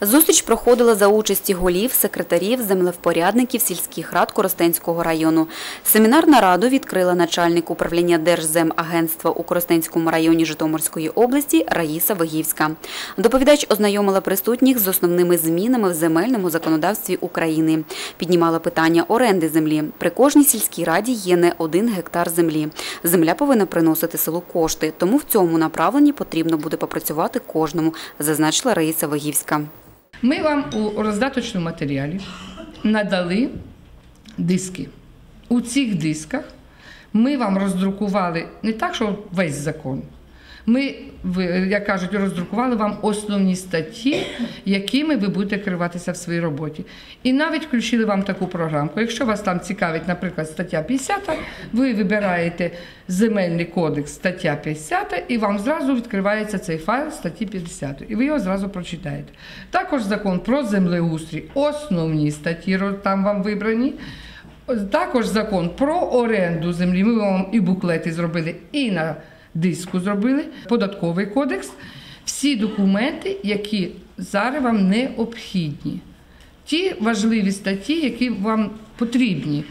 Зустріч проходила за участі голів, секретарів, землевпорядників сільських рад Коростенського району. Семінар нараду відкрила начальник управління Держземагентства у Коростенському районі Житомирської області Раїса Вигівська. Доповідач ознайомила присутніх з основними змінами в земельному законодавстві України. Піднімала питання оренди землі. При кожній сільській раді є не один гектар землі. Земля повинна приносити селу кошти, тому в цьому направленні потрібно буде попрацювати кожному, зазначила Раїса Вигівська. Ми вам у роздаточному матеріалі надали диски. У цих дисках ми вам роздрукували не так, що весь закон. Ми, як кажуть, роздрукували вам основні статті, якими ви будете керуватися в своїй роботі. І навіть включили вам таку програмку. Якщо вас там цікавить, наприклад, стаття 50, ви вибираєте земельний кодекс стаття 50, і вам зразу відкривається цей файл статті 50, і ви його зразу прочитаєте. Також закон про землеустрій, основні статті там вам вибрані. Також закон про оренду землі. Ми вам і буклети зробили, і на диску зробили, податковий кодекс. Всі документи, які зараз вам необхідні. Ті важливі статті, які вам потрібні.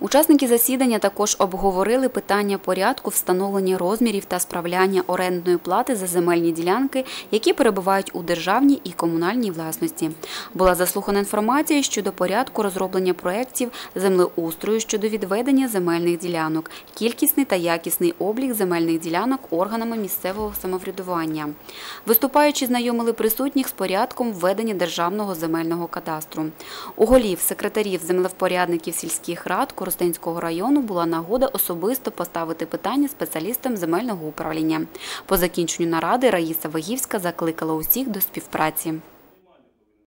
Учасники засідання також обговорили питання порядку встановлення розмірів та справляння орендної плати за земельні ділянки, які перебувають у державній і комунальній власності. Була заслухана інформація щодо порядку розроблення проєктів землеустрою щодо відведення земельних ділянок, кількісний та якісний облік земельних ділянок органами місцевого самоврядування. Виступаючи, знайомили присутніх з порядком введення державного земельного кадастру. У голів, секретарів, землевпорядників сільських рад Коростенського району була нагода особисто поставити питання спеціалістам земельного управління. По закінченню наради Раїса Вагівська закликала усіх до співпраці.